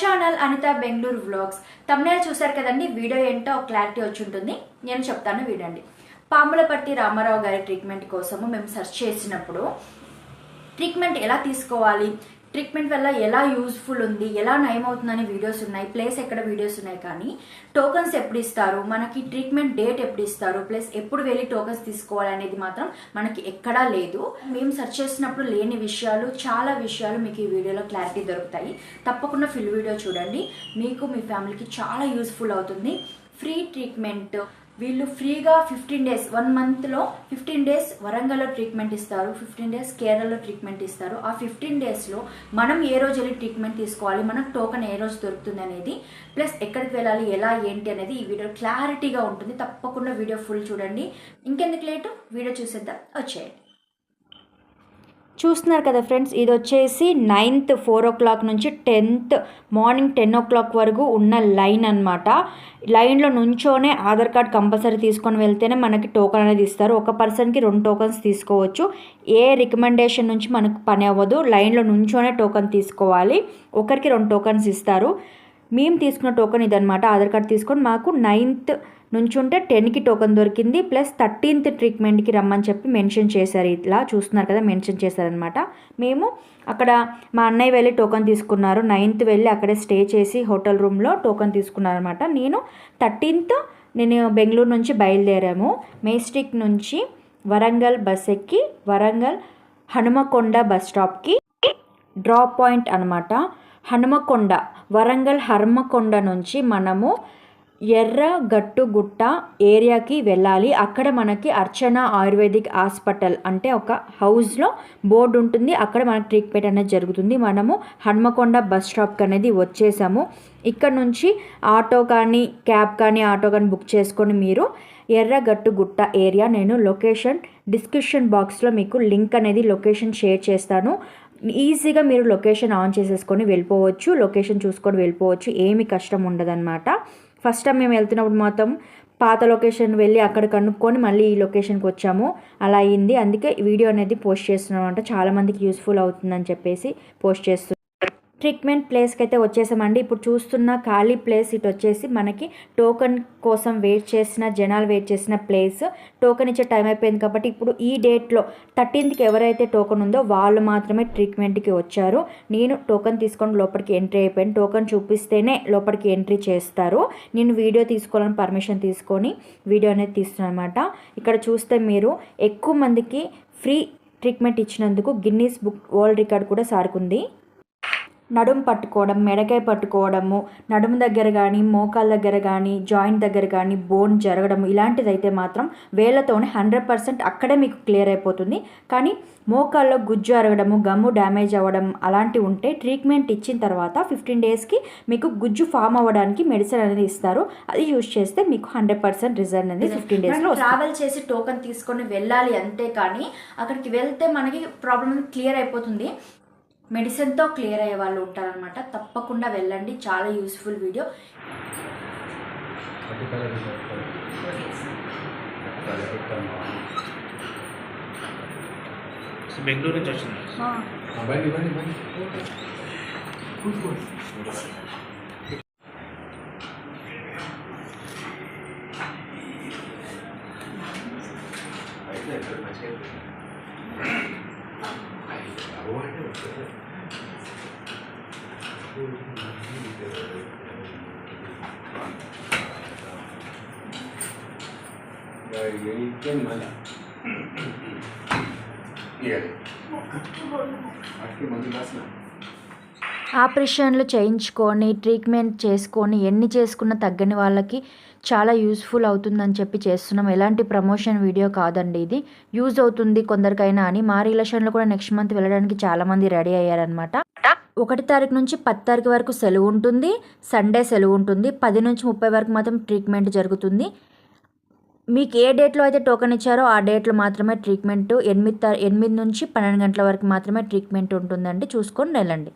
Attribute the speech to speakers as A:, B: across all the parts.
A: Channel Anitha Bengaluru vlogs. Thumbnail చూశారు కదండి video ఏంటో క్లారిటీ వచ్చి ఉంటుంది నేను చెప్తాను వినండి. పాములపర్తి రామారావు గారి ట్రీట్మెంట్ కోసము మేము సెర్చ్ చేసినప్పుడు ట్రీట్మెంట్ ఎలా తీసుకోవాలి? ట్రీట్మెంట్ వల్ల ఎలా యూస్ఫుల్ ఉంది ఎలా నయం అవుతుందనే వీడియోస్ ఉన్నాయి ప్లేస్ ఎక్కడ వీడియోస్ ఉన్నాయి కానీ టోకన్స్ ఎప్పుడు ఇస్తారు మనకి ట్రీట్మెంట్ డేట్ ఎప్పుడు ఇస్తారు ప్లస్ ఎప్పుడు వెళ్ళి టోకన్స్ తీసుకోవాలి అనేది మాత్రం మనకి ఎక్కడా లేదు. మేము సెర్చ్ చేసినప్పుడు లేని విషయాలు చాలా విషయాలు మీకు ఈ వీడియోలో క్లారిటీ దొరుకుతాయి. తప్పకుండా ఫుల్ వీడియో చూడండి. మీకు మీ ఫ్యామిలీకి చాలా యూస్ఫుల్ అవుతుంది. ఫ్రీ ట్రీట్మెంట్ వీళ్ళు ఫ్రీగా ఫిఫ్టీన్ డేస్ వన్ మంత్లో ఫిఫ్టీన్ డేస్ వరంగల్లో ట్రీట్మెంట్ ఇస్తారు ఫిఫ్టీన్ డేస్ కేరళలో ట్రీట్మెంట్ ఇస్తారు. ఆ ఫిఫ్టీన్ డేస్లో మనం ఏ రోజు వెళ్ళి ట్రీట్మెంట్ తీసుకోవాలి మనకు టోకన్ ఏ రోజు దొరుకుతుంది అనేది ప్లస్ ఎక్కడికి వెళ్ళాలి ఎలా ఏంటి అనేది ఈ వీడియో క్లారిటీగా ఉంటుంది. తప్పకుండా వీడియో ఫుల్ చూడండి. ఇంకెందుకు లేటు? వీడియో చూసేద్దాం. వచ్చేయండి. చూస్తున్నారు కదా ఫ్రెండ్స్ ఇది వచ్చేసి నైన్త్ ఫోర్ ఓ క్లాక్ నుంచి tenth morning ten o'clock వరకు ఉన్న లైన్ అనమాట లైన్లో నుంచోనే ఆధార్ కార్డ్ కంపల్సరీ తీసుకొని వెళ్తేనే మనకి టోకన్ అనేది ఇస్తారు. ఒక పర్సన్కి రెండు టోకన్స్ తీసుకోవచ్చు. ఏ రికమెండేషన్ నుంచి మనకు పని అవ్వదు. లైన్లో నుంచోనే టోకన్ తీసుకోవాలి. ఒకరికి రెండు టోకన్స్ ఇస్తారు. మేము తీసుకున్న టోకన్ ఇదనమాట ఆధార్ కార్డ్ తీసుకొని మాకు నైన్త్ నుంచుంటే టెన్కి టోకన్ దొరికింది ప్లస్ థర్టీన్త్ ట్రీట్మెంట్కి రమ్మని చెప్పి మెన్షన్ చేశారు. ఇట్లా చూస్తున్నారు కదా మెన్షన్ చేశారనమాట మేము అక్కడ మా అన్నయ్య వెళ్ళి టోకన్ తీసుకున్నారు. నైన్త్ వెళ్ళి అక్కడే స్టే చేసి హోటల్ రూమ్లో టోకన్ తీసుకున్నారనమాట నేను థర్టీన్త్ నేను బెంగళూరు నుంచి బయలుదేరాము. మేస్టిక్ నుంచి వరంగల్ బస్ ఎక్కి వరంగల్ హనుమకొండ బస్ స్టాప్కి డ్రాప్ పాయింట్ అనమాట హనుమకొండ వరంగల్ హనుమకొండ నుంచి మనము ఎర్ర గట్టుగుట్ట ఏరియాకి వెళ్ళాలి. అక్కడ మనకి అర్చన ఆయుర్వేదిక్ హాస్పిటల్ అంటే ఒక హౌస్లో బోర్డు ఉంటుంది. అక్కడ మనకి ట్రీట్మెంట్ అనేది జరుగుతుంది. మనము హన్మకొండ బస్ స్టాప్కి అనేది వచ్చేసాము. ఇక్కడ నుంచి ఆటో కానీ క్యాబ్ కానీ ఆటో కానీ బుక్ చేసుకొని మీరు ఎర్రగట్టుగుట్ట ఏరియా నేను లొకేషన్ డిస్క్రిప్షన్ బాక్స్లో మీకు లింక్ అనేది లొకేషన్ షేర్ చేస్తాను. ఈజీగా మీరు లొకేషన్ ఆన్ చేసేసుకొని వెళ్ళిపోవచ్చు. లొకేషన్ చూసుకొని వెళ్ళిపోవచ్చు. ఏమి కష్టం ఉండదన్నమాట. ఫస్ట్ టైం మేము వెళ్తున్నప్పుడు మాత్రం పాత లొకేషన్ వెళ్ళి అక్కడ కనుక్కొని మళ్ళీ ఈ లొకేషన్కి వచ్చాము. అలా అయింది. అందుకే వీడియో అనేది పోస్ట్ చేస్తున్నాం అంట చాలామందికి యూస్ఫుల్ అవుతుందని చెప్పేసి పోస్ట్ చేస్తున్నాం ట్రీట్మెంట్ ప్లేస్కి అయితే వచ్చేసామండి. ఇప్పుడు చూస్తున్న ఖాళీ ప్లేస్ ఇటు వచ్చేసి మనకి టోకన్ కోసం వెయిట్ చేసిన జనాలు వెయిట్ చేసిన ప్లేస్. టోకన్ ఇచ్చే టైం అయిపోయింది కాబట్టి ఇప్పుడు ఈ డేట్లో థర్టీన్త్కి ఎవరైతే టోకన్ ఉందో వాళ్ళు మాత్రమే ట్రీట్మెంట్కి వచ్చారు. నేను టోకన్ తీసుకొని లోపలికి ఎంట్రీ అయిపోయాను టోకన్ చూపిస్తేనే లోపలికి ఎంట్రీ చేస్తారు. నేను వీడియో తీసుకోవాలని పర్మిషన్ తీసుకొని వీడియో అనేది తీస్తున్నాను అనమాట ఇక్కడ చూస్తే మీరు ఎక్కువ మందికి ఫ్రీ ట్రీట్మెంట్ ఇచ్చినందుకు గిన్నీస్ బుక్ వరల్డ్ రికార్డ్ కూడా సారుకుంది. నడుము పట్టుకోవడం మెడకాయ పట్టుకోవడము నడుము దగ్గర కానీ మోకాల దగ్గర కానీ జాయింట్ దగ్గర కానీ బోన్ జరగడం ఇలాంటిది అయితే మాత్రం వేళ్ళతోనే హండ్రెడ్ పర్సెంట్ అక్కడే మీకు క్లియర్ అయిపోతుంది. కానీ మోకాల్లో గుజ్జు అరగడము గమ్ము డ్యామేజ్ అవ్వడం అలాంటివి ఉంటే ట్రీట్మెంట్ ఇచ్చిన తర్వాత ఫిఫ్టీన్ డేస్కి మీకు గుజ్జు ఫామ్ అవ్వడానికి మెడిసిన్ అనేది ఇస్తారు. అది యూజ్ చేస్తే మీకు హండ్రెడ్ పర్సెంట్ రిజల్ట్ అనేది ఫిఫ్టీన్ డేస్లో ట్రావెల్ చేసి టోకన్ తీసుకొని వెళ్ళాలి అంతే కానీ అక్కడికి వెళ్తే మనకి ప్రాబ్లమ్ క్లియర్ అయిపోతుంది. మెడిసిన్తో క్లియర్ అయ్యే వాళ్ళు ఉంటారనమాట తప్పకుండా వెళ్ళండి. చాలా యూస్ఫుల్ వీడియో.
B: బెంగళూరు నుంచి వచ్చింది.
C: Yeah. Acho que manda embaixo não.
A: ఆపరేషన్లు చేయించుకొని ట్రీట్మెంట్ చేసుకొని ఎన్ని చేసుకున్న తగ్గని వాళ్ళకి చాలా యూస్ఫుల్ అవుతుందని చెప్పి చేస్తున్నాం. ఎలాంటి ప్రమోషన్ వీడియో కాదండి ఇది. యూజ్ అవుతుంది కొందరికైనా అని. మా రిలేషన్లో కూడా నెక్స్ట్ మంత్ వెళ్ళడానికి చాలామంది రెడీ అయ్యారనమాట ఒకటి తారీఖు నుంచి పది తారీఖు వరకు సెలవు ఉంటుంది. సండే సెలవు ఉంటుంది. పది నుంచి ముప్పై వరకు మాత్రం ట్రీట్మెంట్ జరుగుతుంది. మీకు ఏ డేట్లో అయితే టోకెన్ ఇచ్చారో ఆ డేట్లో మాత్రమే ట్రీట్మెంట్. ఎనిమిది ఎనిమిది నుంచి పన్నెండు గంటల వరకు మాత్రమే ట్రీట్మెంట్ ఉంటుందండి. చూసుకొని వెళ్ళండి.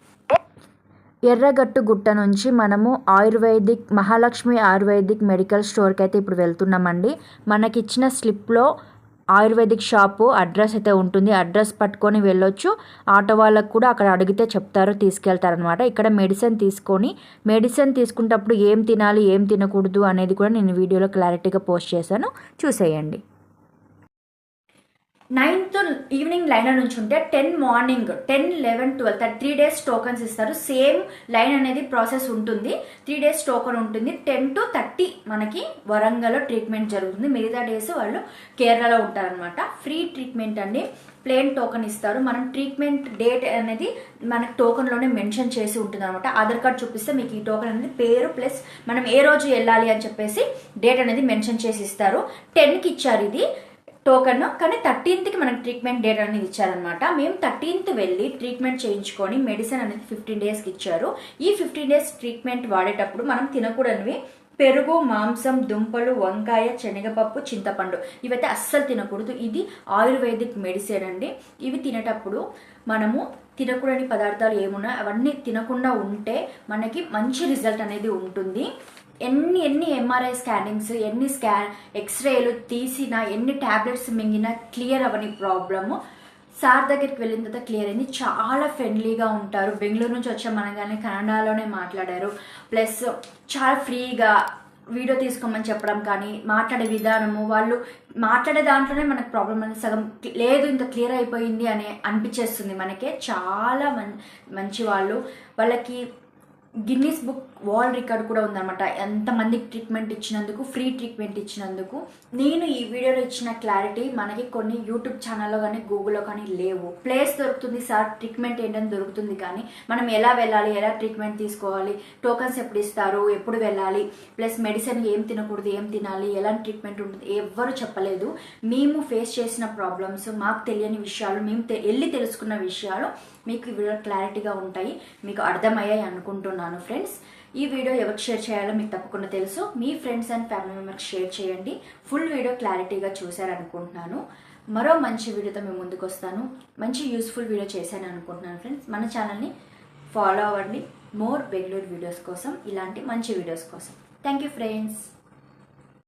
A: ఎర్రగట్టు గుట్ట నుంచి మనము ఆయుర్వేదిక్ మహాలక్ష్మి ఆయుర్వేదిక్ మెడికల్ స్టోర్కి అయితే ఇప్పుడు వెళ్తున్నామండి. మనకిచ్చిన స్లిప్లో ఆయుర్వేదిక్ షాపు అడ్రస్ అయితే ఉంటుంది. అడ్రస్ పట్టుకొని వెళ్ళొచ్చు. ఆటో వాళ్ళకు కూడా అక్కడ అడిగితే చెప్తారు తీసుకెళ్తారనమాట ఇక్కడ మెడిసిన్ తీసుకొని మెడిసిన్ తీసుకునేటప్పుడు ఏం తినాలి ఏం తినకూడదు అనేది కూడా నేను వీడియోలో క్లారిటీగా పోస్ట్ చేశాను. చూసేయండి. నైన్త్ ఈవినింగ్ లైన్ నుంచి ఉంటే ten morning ten eleven twelve three days tokens ఇస్తారు. సేమ్ లైన్ అనేది ప్రాసెస్ ఉంటుంది. త్రీ డేస్ టోకన్ ఉంటుంది. టెన్ టు థర్టీ మనకి వరంగల్లో ట్రీట్మెంట్ జరుగుతుంది. మిగతా డేస్ వాళ్ళు కేరళలో ఉంటారనమాట ఫ్రీ ట్రీట్మెంట్ అండి. ప్లేన్ టోకన్ ఇస్తారు. మనం ట్రీట్మెంట్ డేట్ అనేది మనకి టోకన్లోనే మెన్షన్ చేసి ఉంటుంది అనమాట ఆధార్ కార్డ్ చూపిస్తే మీకు ఈ టోకన్ అనేది పేరు ప్లస్ మనం ఏ రోజు వెళ్ళాలి అని చెప్పేసి డేట్ అనేది మెన్షన్ చేసి ఇస్తారు. టెన్కి ఇచ్చారు ఇది. టోకన్ కానీ థర్టీన్త్కి మనకి ట్రీట్మెంట్ డేట్ అనేది ఇచ్చారనమాట మేము థర్టీన్త్ వెళ్ళి ట్రీట్మెంట్ చేయించుకొని మెడిసిన్ అనేది ఫిఫ్టీన్ డేస్కి ఇచ్చారు. ఈ ఫిఫ్టీన్ డేస్ ట్రీట్మెంట్ వాడేటప్పుడు మనం తినకూడనివి పెరుగు మాంసం దుంపలు వంకాయ శనగపప్పు చింతపండు ఇవైతే అస్సలు తినకూడదు. ఇది ఆయుర్వేదిక్ మెడిసిన్ అండి. ఇవి తినేటప్పుడు మనము తినకూడని పదార్థాలు ఏమున్నా అవన్నీ తినకుండా ఉంటే మనకి మంచి రిజల్ట్ అనేది ఉంటుంది. ఎన్ని ఎన్ని ఎంఆర్ఐ స్కానింగ్స్ ఎన్ని స్కాన్ ఎక్స్రేలు తీసినా ఎన్ని ట్యాబ్లెట్స్ మింగినా క్లియర్ అవని ప్రాబ్లము సార్ దగ్గరికి వెళ్ళిన తర్వాత క్లియర్ అయింది. చాలా ఫ్రెండ్లీగా ఉంటారు. బెంగళూరు నుంచి వచ్చాం మనగానే కన్నడలోనే మాట్లాడారు. ప్లస్ చాలా ఫ్రీగా వీడియో తీసుకోమని చెప్పడం కానీ మాట్లాడే విధానము వాళ్ళు మాట్లాడే దాంట్లోనే మనకు ప్రాబ్లం అనేది సగం లేదు ఇంత క్లియర్ అయిపోయింది అని అనిపించేస్తుంది మనకే. చాలా మం మంచి వాళ్ళు వాళ్ళకి గిన్నీస్ బుక్ వాల్ రికార్డ్ కూడా ఉందన్నమాట. ఎంతమందికి ట్రీట్మెంట్ ఇచ్చినందుకు ఫ్రీ ట్రీట్మెంట్ ఇచ్చినందుకు. నేను ఈ వీడియోలో ఇచ్చిన క్లారిటీ మనకి కొన్ని యూట్యూబ్ ఛానల్లో కానీ గూగుల్లో కానీ లేవు. ప్లేస్ దొరుకుతుంది సార్ ట్రీట్మెంట్ ఏంటని దొరుకుతుంది కానీ మనం ఎలా వెళ్ళాలి ఎలా ట్రీట్మెంట్ తీసుకోవాలి టోకన్స్ ఎప్పుడు ఇస్తారు ఎప్పుడు వెళ్ళాలి ప్లస్ మెడిసిన్ ఏం తినకూడదు ఏం తినాలి ఎలాంటి ట్రీట్మెంట్ ఉంటుంది ఎవ్వరు చెప్పలేదు. మేము ఫేస్ చేసిన ప్రాబ్లమ్స్ మాకు తెలియని విషయాలు మేము వెళ్ళి తెలుసుకున్న విషయాలు మీకు వీడియో క్లారిటీగా ఉంటాయి. మీకు అర్థమయ్యాయి అనుకుంటున్నాను ఫ్రెండ్స్ ఈ వీడియో ఎవరికి షేర్ చేయాలో మీకు తప్పకుండా తెలుసు. మీ ఫ్రెండ్స్ అండ్ ఫ్యామిలీ మెంబర్కి షేర్ చేయండి. ఫుల్ వీడియో క్లారిటీగా చూశారనుకుంటున్నాను. మరో మంచి వీడియోతో మేము ముందుకు వస్తాను. మంచి యూస్ఫుల్ వీడియో చేశాను అనుకుంటున్నాను ఫ్రెండ్స్. మన ఛానల్ని ఫాలో అవ్వండి. మోర్ బెంగళూరు వీడియోస్ కోసం ఇలాంటి మంచి వీడియోస్ కోసం. Thank you friends